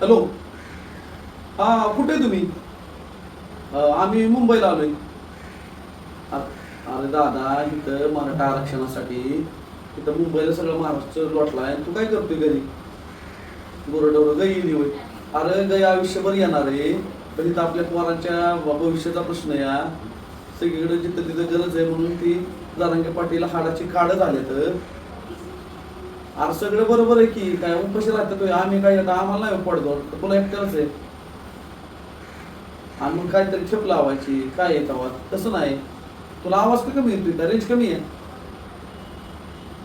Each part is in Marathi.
हॅलो. हा कुठे आहे तुम्ही? आम्ही मुंबईला आलोय. अरे दादा इथं मराठा आरक्षणासाठी इथं मुंबईला सगळं महाराष्ट्र लोटलाय तू काय करतोय घरी? गोरडवर गई होय. अरे गई आयुष्यभर येणार आहे. पण इथं आपल्या पोरांच्या भविष्याचा प्रश्न या सगळीकडे जिथं तिथं गरज आहे म्हणून ती जारांगे पाटील हाडाची काढत झाले तर अरे सगळं बरोबर आहे की काय उपाशी राहतात आम्ही काय आता आम्हाला नाही पडतो. तुला एकट्याच आहे. आणि मग काहीतरी खेप लावायची काय येत आवाज तसं नाही. तुला आवाज का कमी येतोय का रेंज कमी आहे.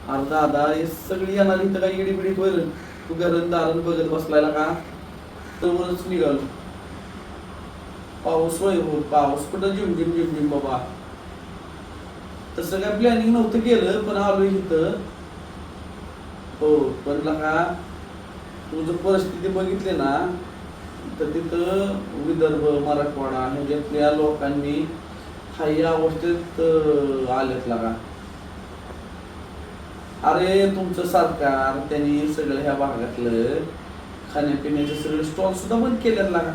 अरे दादा हे सगळी येणार इथं काही इडी बिडीत होईल? तू गरण दारण बघत बसलायला का? तरच निघाल. पाऊस होय हो पाऊस कुठं जिम जिम जिम जिम बाबा. तसं काय प्लॅनिंग नव्हतं केलं पण आलो इथं. हो पण का तू जर परिस्थिती बघितली ना तर तिथं विदर्भ मराठवाडा ह्याच्यातल्या लोकांनी. काही अवस्थेत आलेत लगा अरे तुमचं सरकार त्यांनी सगळं ह्या भागातलं खाण्यापिण्याचे सगळे स्टॉल सुद्धा बंद केलेत लागा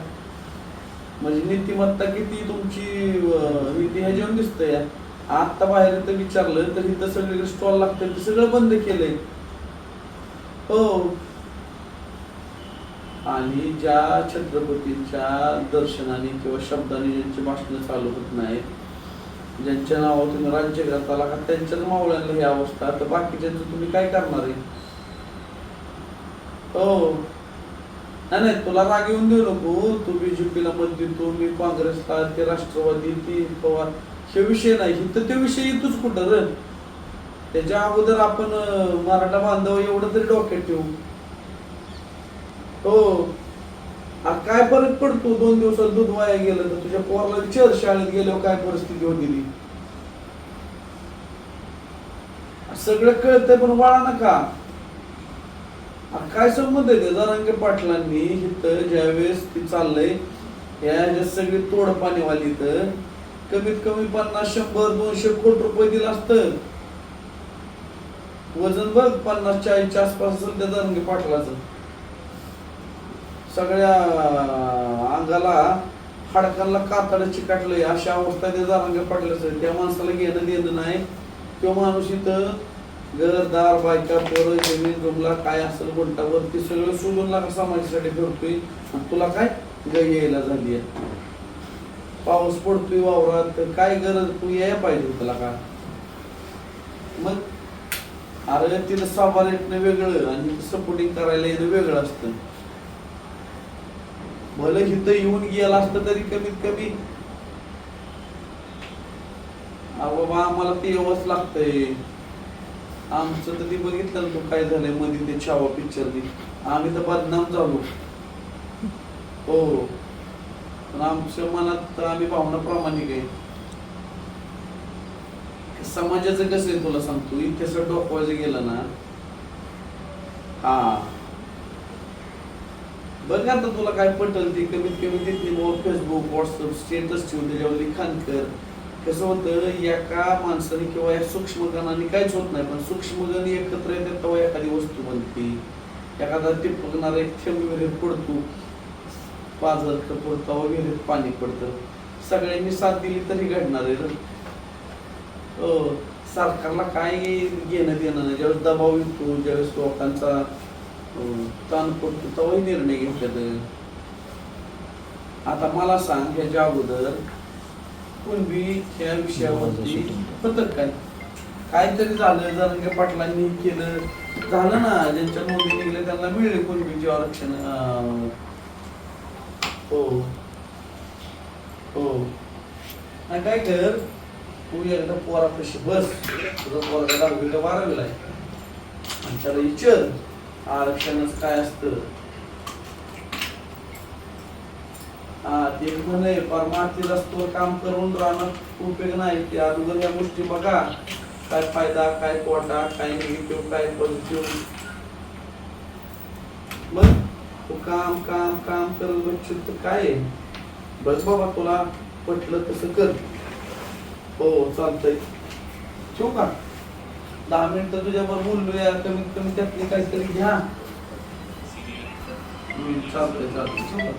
म्हणजे नीतिमत्ता किती तुमची अं, नीती ह्याच्यावर दिसतंय. आता बाहेर तर विचारलं तर इथं सगळे स्टॉल लागतात ते सगळं बंद केलंय. हो. आणि ज्या छत्रपतींच्या दर्शनाने किंवा शब्दाने ज्यांची भाषणं चालू होत नाहीत ज्यांच्या नावातून तुम्ही राज्य करताला का त्यांच्याच मावळ्यांना ही अवस्था. तर बाकीच्यांचं तुम्ही काय करणार आहे? हो. नाही नाही तुला राग येऊन देऊ नको. तू बीजेपीला मत देतो मी काँग्रेसला ते राष्ट्रवादी ती पवार हे विषय नाही. तर ते विषय येतोच कुठं रे? त्याच्या अगोदर आपण मराठा बांधव एवढं तरी डोक्यात ठेवू. हो. काय फरक पडतो? दोन दिवसात दूध वाया गेलं तर तुझ्या पोराला विचार शाळेत गेल्यावर काय परिस्थिती होती सगळं कळतंय पण वाळा नका. काय संबंध आहे रंग पाटलांनी इथं ज्यावेळेस ती चाललंय या ज्या सगळी तोड पाणीवाली तर कमीत कमी पन्नास शंभर दोनशे कोटी रुपये दिलं असतं. वजन बघ पन्नास चाळीसच्या आसपास असेल त्या जरांगे पाटलाचं. सगळ्या अंगाला हाडकांना कातड चिकाटलंय अशा अवस्था त्या जरांगे पाटल्याचं त्या माणसाला घेणं देणं नाही. तो माणूस इथं घरदार बायका पोरं जमीन जमला काय असेल गुंटावर ते सगळं सोडून लागा समाजासाठी फिरतोय. आणि तुला काय? गय यायला झाली आहे. पाऊस पडतोय वावरात तर काय गरज? तू यायला पाहिजे तुला का? मग अरे तिला साभार येणं वेगळं आणि सपोर्टिंग करायला येणं वेगळं असतं. भलं इथं येऊन गेला असतं तरी कमीत कमी बाबा आम्हाला ते यावंच लागतंय. आमचं तर ते बघितलं ना काय झालंयमध्ये ते छावा पिक्चरनी आम्ही तर बदनाम झालो. हो. पण आमच्या मनात तर आम्ही भावना प्रामाणिक आहे. समाजाचं कसं आहे तुला सांगतो? इतिहास डोकवायचं गेलं ना हा. बघ आता तुला काय पटल ते कमीत कमी तिथे फेसबुक व्हॉट्सअप स्टेटस ठेवून त्याच्यावर लिखाण कर. कसं होतं एका माणसाने किंवा या सूक्ष्मगणाने काहीच होत नाही पण सूक्ष्मगण एकत्र येतात तेव्हा एखादी वस्तू बनते. एखादा टिपकणारा एक थेंब विहिरीत पडतो. पाजर पडतो तेव्हा विहिरीत पाणी पडतं. सगळ्यांनी साथ दिली तरी घडणार आहे सरकारला काय घेणं देणं नाही. ज्यावेळेस दबाव येतो ज्यावेळेस लोकांचा ताण पडतो तेव्हाही निर्णय घेतलेत आता मला सांग ह्याच्या अगोदर कुणबी ह्या विषयावरती होतं काय? काहीतरी झालं जरंगे पाटलांनी केलं झालं ना ज्यांच्या नोंदी निघल्या त्यांना मिळले कुणबीचे आरक्षण हो हो. काय कर तू एकदा पोरापाशी बस. तुझा पोरगा दहावीला बारावीला आहे. आणि त्याला विचार आरक्षणाचं काय असतं? हा ते म्हण आहे परमार्थी रस्त्यावर काम करून राहणं उपयोग नाही. ते अगोदर या गोष्टी बघा. काय फायदा काय तोटा काय निगेटिव्ह काय पॉझिटिव्ह. मग तू काम काम काम करत बसशील तर काय आहे? बघ बाबा तुला पटलं तसं कर. हो चालतंय. ठेवू का? दहा मिनिटं तुझ्याबरोबर बोलूया. कमीत कमी त्यातली काहीतरी घ्या. चालतंय चालतंय. चला.